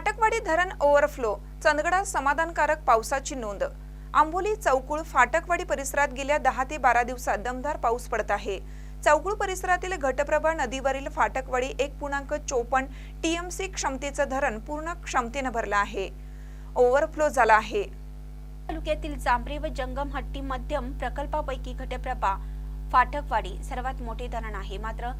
फाटकवाडी धरण ओव्हरफ्लो चंदगडात समाधानकारक पावसाची नोंद. आंबोली चौकुळ फाटकवाडी परिसरात गेल्या दहा ते बारा दिवसात दमदार पाऊस पडत आहे. चौकुळ परिसरातील घटप्रभा नदीवरील फाटकवाडी एक पूर्णांक चोपन्न टीएमसी क्षमतेचं धरण पूर्ण क्षमतेनं भरलं आहे. ओव्हरफ्लो झाला आहे. तालुक्यातील जांभरे व जंगमहट्टी मध्यम प्रकल्पापैकी घटप्रभा फाटकवाडी सर्वात मोठे धरण आहे. मात्र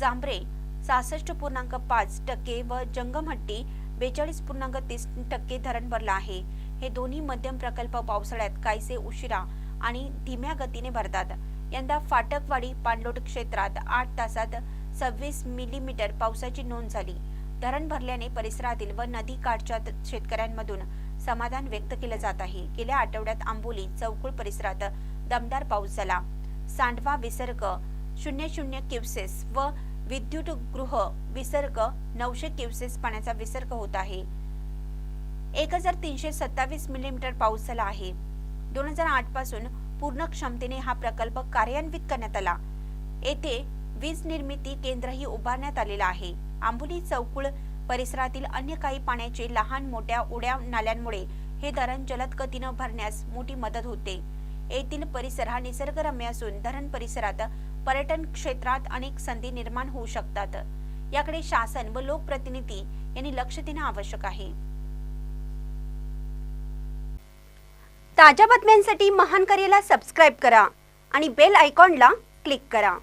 जांभरे सहासष्ट पूर्णांक पाच टक्के व जंगमहट्टी बेचाळीस पूर्णांक तीस टक्के धरण भरलं आहे. हे दोन्ही मध्यम प्रकल्प पावसाळ्यात काहीसे उशिरा आणि धीम्या गतीने भरतात. यंदा फाटकवाडी पाणलोट क्षेत्रात आठ तासात सव्वीस मिलीमीटर पावसाची नोंद झाली. धरण भरल्याने परिसरातील व नदी काठच्या शेतकऱ्यांमधून समाधान व्यक्त केलं जात आहे. गेल्या आठवड्यात आंबोली चौकुळ परिसरात दमदार पाऊस झाला. सांडवा विसर्ग शून्य शून्य क्युसेस व विद्युत गृह विसर्ग नऊशे क्युसेस पाण्याचा विसर्ग होत आहे. एक हजार तीनशे सत्तावीस मिलीमीटर पाऊस झाला आहे. दोन हजार आठपासून पूर्ण क्षमतेने हा प्रकल्प कार्यान्वित करण्यात आला. येथे वीज निर्मिती केंद्रही उभारण्यात आलेलं आहे. आंबोली चौकुळ परिसरातील अन्य काही पाण्याचे लहान मोठ्या उड्या नाल्यांमुळे हे धरण जलद गतीनं भरण्यास मोठी मदत होते. येथील परिसर हा निसर्गरम्य असून धरण परिसरात पर्यटन क्षेत्रात अनेक संधी निर्माण होऊ शकतात. याकडे शासन व लोकप्रतिनिधी यांनी लक्ष देणं आवश्यक आहे. ताज्या बातम्यांसाठी महान करेला सबस्क्राईब करा आणि बेल आयकॉनला क्लिक करा.